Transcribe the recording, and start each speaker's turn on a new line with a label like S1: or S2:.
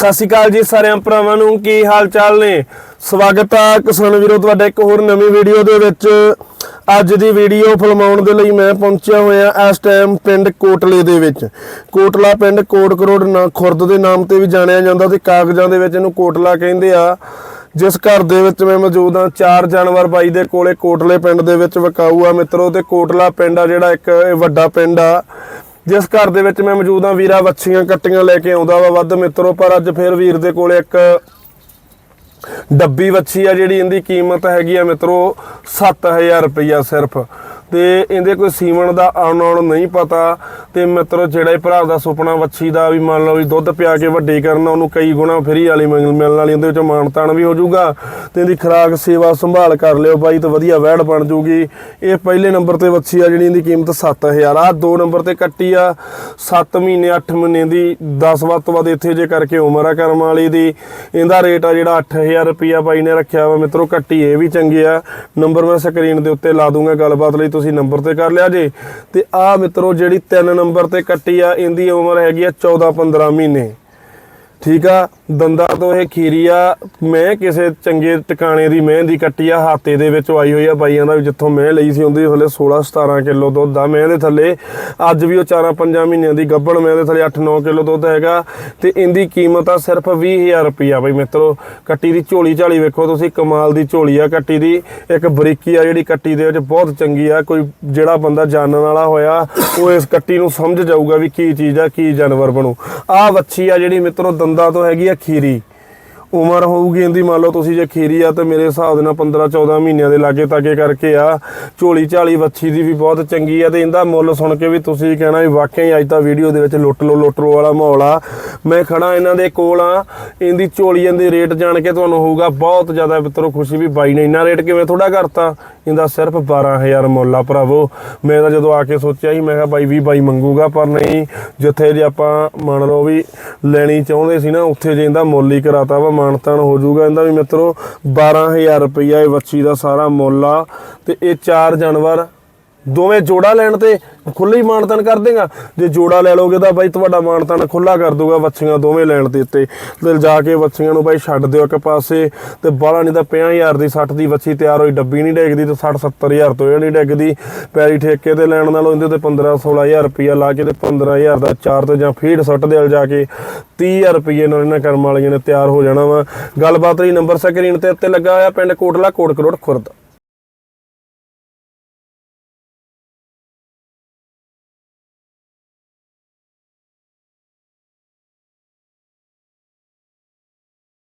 S1: ਸਤਿ ਸ਼੍ਰੀ ਅਕਾਲ ਜੀ ਸਾਰਿਆਂ ਭਰਾਵਾਂ ਨੂੰ, ਕੀ ਹਾਲ ਚਾਲ ਨੇ? ਸਵਾਗਤ ਆ ਕਿਸਾਨ ਵੀਰੋ, ਤੁਹਾਡਾ ਇੱਕ ਹੋਰ ਨਵੀਂ ਵੀਡੀਓ ਦੇ ਵਿੱਚ। ਅੱਜ ਦੀ ਵੀਡੀਓ ਫਿਲਮਾਉਣ ਦੇ ਲਈ ਮੈਂ ਪਹੁੰਚਿਆ ਹੋਇਆ ਇਸ ਟਾਈਮ ਪਿੰਡ ਕੋਟਲੇ ਦੇ ਵਿੱਚ। ਕੋਟਲਾ ਪਿੰਡ ਕੋਟ ਕਰੋੜ ਨਾ, ਖੁਰਦ ਦੇ ਨਾਮ ਤੇ ਵੀ ਜਾਣਿਆ ਜਾਂਦਾ ਤੇ ਕਾਗਜ਼ਾਂ ਦੇ ਵਿੱਚ ਇਹਨੂੰ ਕੋਟਲਾ ਕਹਿੰਦੇ ਆ। ਜਿਸ ਘਰ ਦੇ ਵਿੱਚ ਮੈਂ ਮੌਜੂਦ ਹਾਂ, ਚਾਰ ਜਾਨਵਰ ਬਾਈ ਦੇ ਕੋਲੇ ਕੋਟਲੇ ਪਿੰਡ ਦੇ ਵਿੱਚ ਵਿਕਾਊ ਆ ਮਿੱਤਰੋ ਤੇ ਕੋਟਲਾ ਪਿੰਡ ਆ ਜਿਹੜਾ ਇੱਕ ਇਹ ਵੱਡਾ ਪਿੰਡ ਆ। ਜਿਸ ਘਰ ਦੇ ਵਿੱਚ ਮੈਂ ਮੌਜੂਦ ਹਾਂ, ਵੀਰਾ ਵੱਛੀਆਂ ਕੱਟੀਆਂ ਲੈ ਕੇ ਆਉਂਦਾ ਵਾ ਵੱਧ ਮਿੱਤਰੋ, ਪਰ ਅੱਜ ਫਿਰ ਵੀਰ ਦੇ ਕੋਲ ਇੱਕ ਡੱਬੀ ਵੱਛੀ ਆ ਜਿਹੜੀ ਇਹਦੀ ਕੀਮਤ ਹੈਗੀ ਆ ਮਿੱਤਰੋ 7000 ਰੁਪਈਆ ਸਿਰਫ। ਤੇ ਇਹਦੇ ਕੋਈ ਸੀਮਣ ਦਾ ਆਉਣ ਆਉਣ ਨਹੀਂ ਪਤਾ। ਤੇ ਮਿੱਤਰੋ, ਜਿਹੜਾ ਇਹ ਭਰਾ ਦਾ ਸੁਪਨਾ ਵੱਛੀ ਦਾ ਵੀ ਮੰਨ ਲਓ ਵੀ ਦੁੱਧ ਪਿਆ ਕੇ ਵੱਡੀ ਕਰਨਾ, ਉਹਨੂੰ ਕਈ ਗੁਣਾ ਫਰੀ ਵਾਲੀ ਮਿਲਣ ਵਾਲੀ, ਉਹਦੇ ਵਿੱਚ ਮਾਨਤਾਨ ਵੀ ਹੋ ਜਾਊਗਾ। ਤੇ ਇਹਦੀ ਖੁਰਾਕ ਸੇਵਾ ਸੰਭਾਲ ਕਰ ਲਿਓ ਬਾਈ, ਤਾਂ ਵਧੀਆ ਵੈੜ ਬਣ ਜੂਗੀ ਇਹ ਪਹਿਲੇ ਨੰਬਰ ਤੇ ਵੱਛੀ ਆ, ਜਿਹੜੀ ਇਹਦੀ ਕੀਮਤ 7000 ਆ ਦੋ ਨੰਬਰ ਤੇ ਕੱਟੀ ਆ 7 ਮਹੀਨੇ 8 ਮਹੀਨੇ ਦੀ 10 ਵੱਧ ਤੋਂ ਵੱਧ ਇੱਥੇ ਜੇ ਕਰਕੇ ਉਮਰ ਆ ਕਰਮ ਵਾਲੀ ਦੀ। ਇਹਦਾ ਰੇਟ ਆ ਜਿਹੜਾ 8000 ਰੁਪਿਆ ਬਾਈ ਨੇ ਰੱਖਿਆ ਵਾ। ਮਿੱਤਰੋ, ਕੱਟੀ ਇਹ ਵੀ ਚੰਗੇ ਆ। ਨੰਬਰ ਮੈਂ ਸਕਰੀਨ ਦੇ ਉੱਤੇ ਲਾ ਦੂੰਗਾ ਗੱਲਬਾਤ ਲਈ ਤੁਸੀਂ ਨੰਬਰ ਤੇ ਕਰ ਲਿਆ ਜੇ। ਤੇ ਆ ਮਿੱਤਰੋ, ਜਿਹੜੀ 3 ਨੰਬਰ ਤੇ ਕੱਟੀ ਆ, ਇਹਦੀ ਉਮਰ ਹੈਗੀ ਆ 14 15 ਮਹੀਨੇ। ਠੀਕ ਆ? ਦੰਦਾਂ ਤੋਂ ਇਹ ਖੀਰੀ ਆ, ਮੈਂ ਕਿਸੇ ਚੰਗੇ ਟਿਕਾਣੇ ਦੀ ਮੈਂ ਦੀ ਕੱਟੀ ਆ, ਹਾਤੇ ਦੇ ਵਿੱਚ ਆਈ ਹੋਈ ਆ, ਬਾਈਆਂ ਦਾ ਵੀ ਜਿੱਥੋਂ ਮੈਂ ਲਈ ਸੀ, ਉਹਦੇ ਥੱਲੇ 16 17 ਕਿਲੋ ਦੁੱਧ ਆ, ਮੈਂ ਦੇ ਥੱਲੇ ਅੱਜ ਵੀ ਉਹ 4 5 ਮਹੀਨਿਆਂ ਦੀ ਗੱਭਣ, ਮੈਂ ਦੇ ਥੱਲੇ 8 9 ਕਿਲੋ ਦੁੱਧ ਹੈਗਾ ਤੇ ਇਹਦੀ ਕੀਮਤ ਆ ਸਿਰਫ 20000 ਰੁਪਿਆ ਬਈ ਮਿੱਤਰੋ, ਕੱਟੀ ਦੀ ਝੋਲੀ ਝਾਲੀ ਵੇਖੋ ਤੁਸੀਂ, ਕਮਾਲ ਦੀ ਝੋਲੀ ਆ ਕੱਟੀ ਦੀ, ਇੱਕ ਬਰੀਕੀ ਆ ਜਿਹੜੀ ਕੱਟੀ ਦੇ ਵਿੱਚ ਬਹੁਤ ਚੰਗੀ ਆ, ਕੋਈ ਜਿਹੜਾ ਬੰਦਾ ਜਾਣਨ ਵਾਲਾ ਹੋਇਆ, ਉਹ ਇਸ ਕੱਟੀ ਨੂੰ ਸਮਝ ਜਾਊਗਾ ਵੀ ਕੀ ਚੀਜ਼ ਆ, ਕੀ ਜਾਨਵਰ ਬਣੂ। ਆ ਵੱਛੀ ਆ ਜਿਹੜੀ ਮਿੱਤਰੋ, ਦੰਦਾਂ ਤੋਂ ਹੈਗੀ ਆ ਖੀਰੀ ਉਮਰ ਹੋਊਗੀ ਇਹਦੀ, ਮੰਨ ਲਓ ਤੁਸੀਂ ਜੇ ਖੀਰੀ ਆ ਤੇ ਮੇਰੇ ਹਿਸਾਬ ਦੇ ਨਾਲ 15 14 ਮਹੀਨਿਆਂ ਦੇ ਲਾਗੇ ਤਾਗੇ ਕਰਕੇ ਆ, ਝੋਲੀ ਝਾਲੀ ਵੱਛੀ ਦੀ ਵੀ ਬਹੁਤ ਚੰਗੀ ਆ ਤੇ ਇਹਦਾ ਮੁੱਲ ਸੁਣ ਕੇ ਵੀ ਤੁਸੀਂ ਕਹਿਣਾ ਵੀ ਵਾਕਿਆ ਹੀ ਅੱਜ ਤਾਂ ਵੀਡੀਓ ਦੇ ਵਿੱਚ ਲੁੱਟ ਲੋ ਲੁੱਟ ਲੋ ਵਾਲਾ ਮਾਹੌਲ ਆ। ਮੈਂ ਖੜਾ ਇਹਨਾਂ ਦੇ ਕੋਲ ਆ, ਇਹਦੀ ਝੋਲੀਆਂ ਦੇ ਰੇਟ ਜਾਣ ਕੇ ਤੁਹਾਨੂੰ ਹੋਊਗਾ ਬਹੁਤ ਜ਼ਿਆਦਾ ਮਿੱਤਰੋ ਖੁਸ਼ੀ ਵੀ ਬਾਈ ਨੇ ਇੰਨਾ ਰੇਟ ਕਿਵੇਂ ਥੋੜਾ ਕਰਤਾ? ਇਹਦਾ ਸਿਰਫ 12000 ਮੁੱਲ ਆ ਭਰਾਵੋ। ਮੈਂ ਤਾਂ ਜਦੋਂ ਆ ਕੇ ਸੋਚਿਆ ਸੀ, ਮੈਂ ਕਿਹਾ ਬਾਈ ਵੀ ਬਾਈ ਮੰਗੂਗਾ, ਪਰ ਨਹੀਂ, ਜਿੱਥੇ ਜੇ ਆਪਾਂ ਮੰਨ ਲਓ ਵੀ ਲੈਣੀ ਚਾਹੁੰਦੇ ਸੀ ਨਾ, ਉੱਥੇ ਜੇ ਇਹਦਾ ਮੁੱਲ ਹੀ ਕਰਾਤਾ ਵਾ ਮਾਨਤਾਨ ਹੋ ਜਾਊਗਾ। ਇਹਦਾ ਵੀ ਮਿੱਤਰੋ 12000 ਰੁਪਈਆ ਇਹ ਵੱਛੀ ਦਾ ਸਾਰਾ ਮੁੱਲ ਆ ਤੇ ਇਹ ਚਾਰ ਜਾਨਵਰ ਦੋਵੇਂ ਜੋੜਾ ਲੈਣ ਤੇ ਖੁੱਲੇ ਹੀ ਮਾਨਤਾਨ ਕਰ ਦੇਗਾ। ਜੇ ਜੋੜਾ ਲੈ ਲੋਗੇ ਤਾਂ ਬਾਈ ਤੁਹਾਡਾ ਮਾਨਤਾਨ ਖੁੱਲਾ ਕਰ ਦੂਗਾ ਵੱਛੀਆਂ ਦੋਵੇਂ ਲੈਣ ਦੇ ਉੱਤੇ। ਤੇ ਜਾ ਕੇ ਵੱਛੀਆਂ ਨੂੰ ਬਾਈ ਛੱਡ ਦਿਓ ਇੱਕ ਪਾਸੇ। ਤੇ ਬਾਹਲਾ ਨਹੀਂ ਤਾਂ 50000 ਦੀ 60 ਦੀ ਵੱਛੀ ਤਿਆਰ ਹੋਈ, ਡੱਬੀ ਨਹੀਂ ਡੇਗਦੀ ਤੇ 60 70000 ਤੋਂ ਇਹ ਨਹੀਂ ਡਿੱਗਦੀ। ਪੈਰੀ ਠੇਕੇ ਤੇ ਲੈਣ ਨਾਲੋਂ ਇਹਦੇ ਤੇ 15 16000 ਰੁਪਇਆ ਲਾ ਕੇ ਤੇ 15000 ਦਾ ਚਾਰ ਤੇ ਜਾਂ ਫੀਡ ਸੱਟ ਦੇ ਜਾ ਕੇ। 30000 ਰੁਪਏ ਨਾਲ ਇਹਨਾਂ ਕਰਮ ਵਾਲੀਆਂ ਨੇ ਤਿਆਰ ਹੋ ਜਾਣਾ ਵਾ। ਗੱਲਬਾਤ ਲਈ ਨੰਬਰ ਸਕਰੀਨ ਤੇ, ਉੱਤੇ ਲੱਗਾ ਹੋਇਆ ਪਿੰਡ ਕੋਟਲਾ, ਕੋਟ ਕਰੋੜ, ਖੁਰਦ।